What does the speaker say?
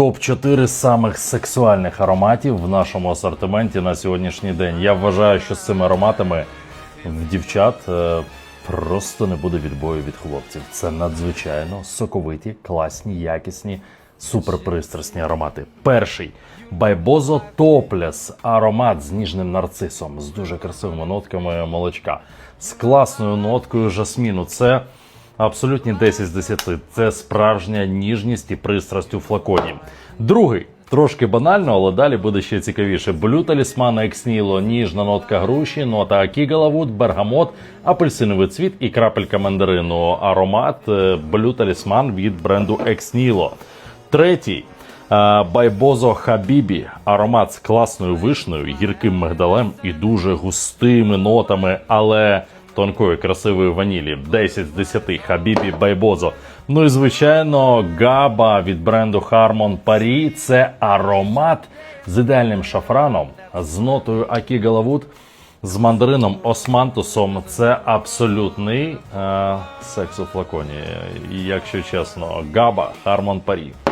Топ 4 самих сексуальних ароматів в нашому асортименті на сьогоднішній день. Я вважаю, що з цими ароматами в дівчат е, просто не буде відбою від хлопців. Це надзвичайно соковиті, класні, якісні, суперпристрасні аромати. Перший Байбозо Топлес аромат з ніжним нарцисом, з дуже красивими нотками молочка, з класною ноткою жасміну. Це Абсолютні 10 з 10. Це справжня ніжність і пристрасть у флаконі. Другий. Трошки банально, але далі буде ще цікавіше. Блю талісмана ексніло, ніжна нотка груші, нота акігалавуд, бергамот, апельсиновий цвіт і крапелька мандарину. Аромат е, блю талісман від бренду ексніло. Третій. е, Байбозо Хабібі. Аромат з класною вишнею, гірким мигдалем і дуже густими нотами, але тонкої красивої ванілі. 10 з 10 Хабібі Байбозо. Ну і звичайно, Габа від бренду Harmon Paris. Це аромат з ідеальним шафраном, з нотою Акігалавуд, з мандарином Османтусом. Це абсолютний е, секс у флаконі. Якщо чесно, Габа Harmon Paris.